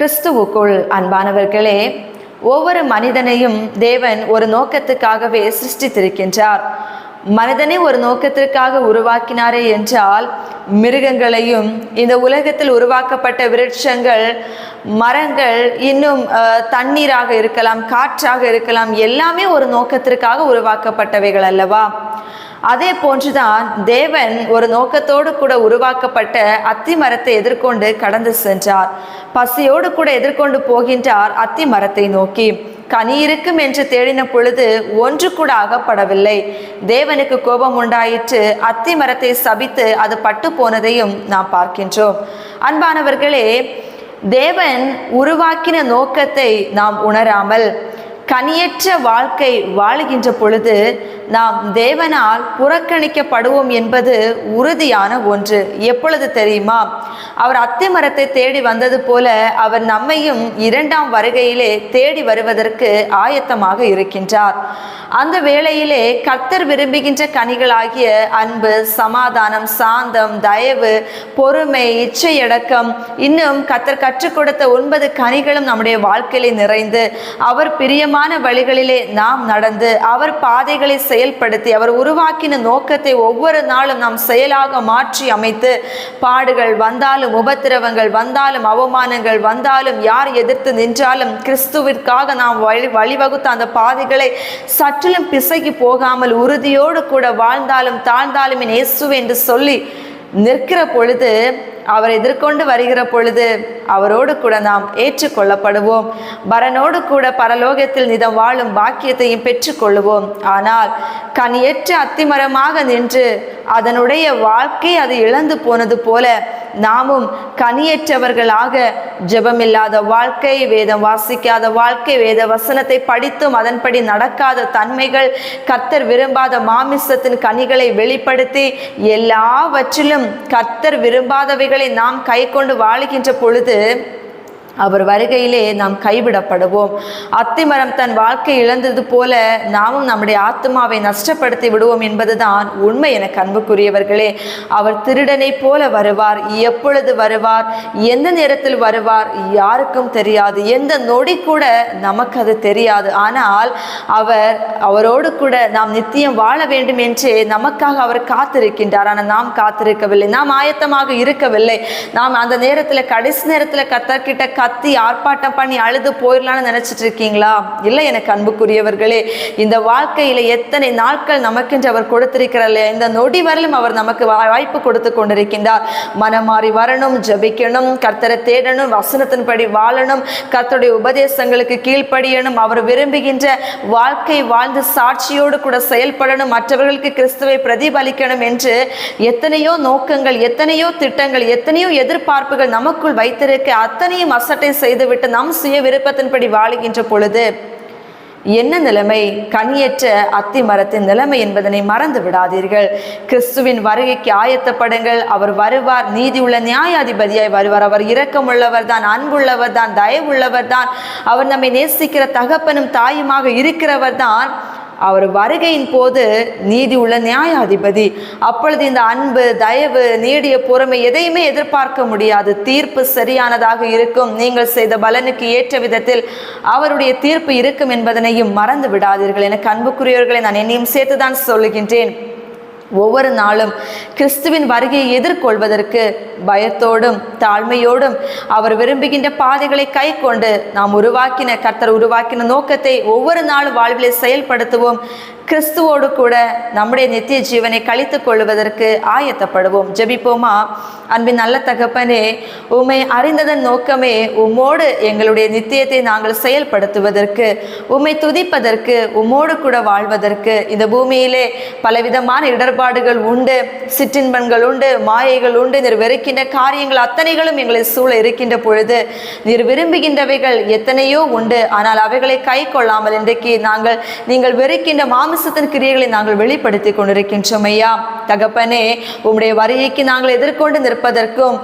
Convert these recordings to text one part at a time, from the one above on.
கிறிஸ்துவுக்குள் அன்பானவர்களே ஒவ்வொரு மனிதனையும் தேவன் ஒரு நோக்கத்துக்காகவே சிருஷ்டித்திருக்கின்றார். மனிதனை ஒரு நோக்கத்திற்காக உருவாக்கினாரே என்றால் மிருகங்களையும் இந்த உலகத்தில் உருவாக்கப்பட்ட விருட்சங்கள் மரங்கள் இன்னும் தண்ணீராக இருக்கலாம் காற்றாக இருக்கலாம் எல்லாமே ஒரு நோக்கத்திற்காக உருவாக்கப்பட்டவைகள் அல்லவா? அதே போன்றுதான் தேவன் ஒரு நோக்கத்தோடு கூட உருவாக்கப்பட்ட அத்தி மரத்தை எதிர்கொண்டு கடந்து சென்றார். பசியோடு கூட எதிர்கொண்டு போகின்றார் அத்தி மரத்தை நோக்கி. கனி இருக்கும் என்று தேடின பொழுது ஒன்று கூட அகப்படவில்லை. தேவனுக்கு கோபம் உண்டாயிற்று. அத்தி மரத்தை சபித்து அது பட்டு போனதையும் நாம் பார்க்கின்றோம். அன்பானவர்களே தேவன் உருவாக்கின நோக்கத்தை நாம் உணராமல் கனியற்ற வாழ்க்கை வாழுகின்ற பொழுது நாம் தேவனால் புறக்கணிக்கப்படுவோம் என்பது உறுதியான ஒன்று. எப்பொழுது தெரியுமா? அவர் அத்தி மரத்தை தேடி வந்தது போல அவர் நம்மையும் இரண்டாம் வருகையிலே தேடி வருவதற்கு ஆயத்தமாக இருக்கின்றார். அந்த வேளையிலே கர்த்தர் விரும்புகின்ற கனிகளாகிய அன்பு சமாதானம் சாந்தம் தயவு பொறுமை இச்சையடக்கம் இன்னும் கர்த்தர் கற்றுக் கொடுத்த ஒன்பது கனிகளும் நம்முடைய வாழ்க்கையிலே நிறைந்து அவர் பிரியமான வழிகளிலே நாம் நடந்து அவர் பாதைகளை செயல்படுத்தி அவர் உருவாக்கின நோக்கத்தை ஒவ்வொரு நாளும் நாம் செயலாக மாற்றி அமைத்து பாடுகள் வந்தாலும் உபத்திரவங்கள் வந்தாலும் அவமானங்கள் வந்தாலும் யார் எதிர்த்து நின்றாலும் கிறிஸ்துவிற்காக நாம் வழி வழிவகுத்த அந்த பாதைகளை சற்றிலும் பிசகி போகாமல் உறுதியோடு கூட வாழ்ந்தாலும் தாழ்ந்தாலும் என் இயேசு என்று சொல்லி நிற்கிற பொழுது அவர் எதிர்கொண்டு வருகிற பொழுது அவரோடு கூட நாம் ஏற்றுக்கொள்ளப்படுவோம். பரனோடு கூட பரலோகத்தில் நிதம் வாழும் பாக்கியத்தையும் பெற்றுக்கொள்ளுவோம். ஆனால் கனியற்ற அத்திமரமாக நின்று அதனுடைய வாழ்க்கை அது இழந்து போனது போல நாமும் கனியற்றவர்களாக ஜெபமில்லாத வாழ்க்கை வேதம் வாசிக்காத வாழ்க்கை வேத வசனத்தை படித்தும் அதன்படி நடக்காத தன்மைகள் கர்த்தர் விரும்பாத மாமிசத்தின் கனிகளை வெளிப்படுத்தி எல்லாவற்றிலும் கர்த்தர் விரும்பாதவைகளை நாம் கை கொண்டு வாழுகின்ற பொழுது அவர் வருகையிலே நாம் கைவிடப்படுவோம். அத்திமரம் தன் வாழ்க்கை இழந்தது போல நாமும் நம்முடைய ஆத்மாவை நஷ்டப்படுத்தி விடுவோம் என்பதுதான் உண்மை என அன்புக்குரியவர்களே அவர் திருடனை போல வருவார் எப்பொழுது வருவார் எந்த நேரத்தில் வருவார் யாருக்கும் தெரியாது. எந்த நொடி கூட நமக்கு அது தெரியாது. ஆனால் அவர் அவரோடு கூட நாம் நித்தியம் வாழ வேண்டும் என்று நமக்காக அவர் காத்திருக்கின்றார். ஆனால் நாம் காத்திருக்கவில்லை. நாம் ஆயத்தமாக இருக்கவில்லை. நாம் அந்த நேரத்தில் கடைசி நேரத்தில் கத்தர்கிட்ட கத்தி ஆர்ப்பாட்டம் பண்ணி அழுது போயிடலான்னு நினைச்சிட்டு இருக்கீங்களா? இல்லை எனக்கு அன்புக்குரியவர்களே இந்த வாழ்க்கையில எத்தனை நாட்கள் நமக்கென்று அவர் கொடுத்திருக்கிறார் இந்த நொடி வரலும் அவர் நமக்கு வாய்ப்பு கொடுத்து கொண்டிருக்கின்றார். மனமாறி வரணும் ஜபிக்கணும் கர்த்தரை தேடணும் வசனத்தின்படி வாழணும் கர்த்தருடைய உபதேசங்களுக்கு கீழ்ப்படியணும் அவர் விரும்புகின்ற வாழ்க்கை வாழ்ந்து சாட்சியோடு கூட செயல்படணும் மற்றவர்களுக்கு கிறிஸ்துவை பிரதிபலிக்கணும் என்று எத்தனையோ நோக்கங்கள் எத்தனையோ திட்டங்கள் எத்தனையோ எதிர்பார்ப்புகள் நமக்குள் வைத்திருக்க அத்தனையும் அசட்டை செய்துவிட்டு நம் சுய விருப்பத்தின்படி வாழுகின்ற பொழுது என்ன நிலைமை? கனியற்ற அத்தி மரத்தின் நிலைமை என்பதனை மறந்து விடாதீர்கள். கிறிஸ்துவின் வருகைக்கு ஆயத்தப்படுங்கள். அவர் வருவார். நீதியுள்ள நியாயாதிபதியாய் வருவார். அவர் இரக்கமுள்ளவர் தான் அன்புள்ளவர் தான் தயவுள்ளவர் தான். அவர் நம்மை நேசிக்கிற தகப்பனும் தாயுமாக இருக்கிறவர் தான். அவர் வருகையின் போது நீதி உள்ள நியாயாதிபதி. அப்பொழுது இந்த அன்பு தயவு நீடிய பொறுமை எதையுமே எதிர்பார்க்க முடியாது. தீர்ப்பு சரியானதாக இருக்கும். நீங்கள் செய்த பலனுக்கு ஏற்ற விதத்தில் அவருடைய தீர்ப்பு இருக்கும் என்பதனையும் மறந்து விடாதீர்கள். எனக்கு அன்புக்குரியவர்களை நான் என்னையும் சேர்த்துதான் சொல்லுகின்றேன். ஒவ்வொரு நாளும் கிறிஸ்துவின் வருகையை எதிர்கொள்வதற்கு பயத்தோடும் தாழ்மையோடும் அவர் விரும்புகின்ற பாதைகளை கை கொண்டு நாம் உருவாக்கின கர்த்தர் உருவாக்கின நோக்கத்தை ஒவ்வொரு நாளும் வாழ்விலே செயல்படுத்துவோம். கிறிஸ்துவோடு கூட நம்முடைய நித்திய ஜீவனை கழித்துக் கொள்வதற்கு ஆயத்தப்படுவோம். ஜெபிப்போமா? அன்பின் நல்ல தகப்பனே உம்மை அறிந்ததன் நோக்கமே உம்மோடு எங்களுடைய நித்தியத்தை நாங்கள் செயல்படுத்துவதற்கு உம்மை துதிப்பதற்கு உம்மோடு கூட வாழ்வதற்கு இந்த பூமியிலே பலவிதமான இடர்பாடுகள் உண்டு சிற்றின்பங்கள் உண்டு மாயைகள் உண்டு நீர் இருக்கின்ற காரியங்கள் அத்தனைகளும் எங்களை சூழ இருக்கின்ற பொழுது நீர் விரும்புகின்றவைகள் எத்தனையோ உண்டு. ஆனால் அவைகளை கை கொள்ளாமல் இன்றைக்கு நாங்கள் நீங்கள் வெறுக்கின்ற மாமிசத்தின் கிரியைகளை நாங்கள் வெளிப்படுத்தி கொண்டிருக்கின்றோம் ஐயா. தகப்பனே உம்முடைய வருகைக்கு நாங்கள் எதிர்கொண்டு நிற்பதற்கும்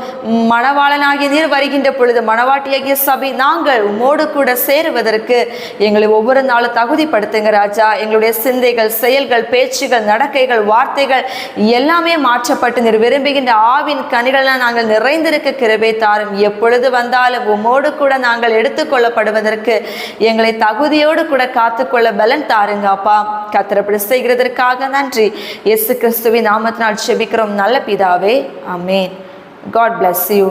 மணவாளனாகிய நீர் வருகின்ற பொழுது மணவாட்டியாகிய சபை நாங்கள் உம்மோடு கூட சேருவதற்கு எங்களை ஒவ்வொரு நாளும் தகுதிப்படுத்துங்க ராஜா. எங்களுடைய சிந்தைகள் செயல்கள் பேச்சுகள் நடக்கைகள் வார்த்தைகள் எல்லாமே மாற்றப்பட்டு நீர் விரும்புகின்ற ஆவின் கனிகளால் நாங்கள் நிறைந்திருக்க கிருபை தாரும். எப்பொழுது வந்தாலும் உம்மோடு கூட நாங்கள் எடுத்துக்கொள்ளப்படுவதற்கு எங்களை தகுதியோடு கூட காத்துக்கொள்ள பலன் தாருங்க அப்பா. கத்திரப்படி செய்கிறதற்காக நன்றி. எஸ் கிறிஸ்துவின் நாமத்தினால் செபிக்கிறோம் நல்ல பிதாவே அமேன் காட் பிளஸ் யூ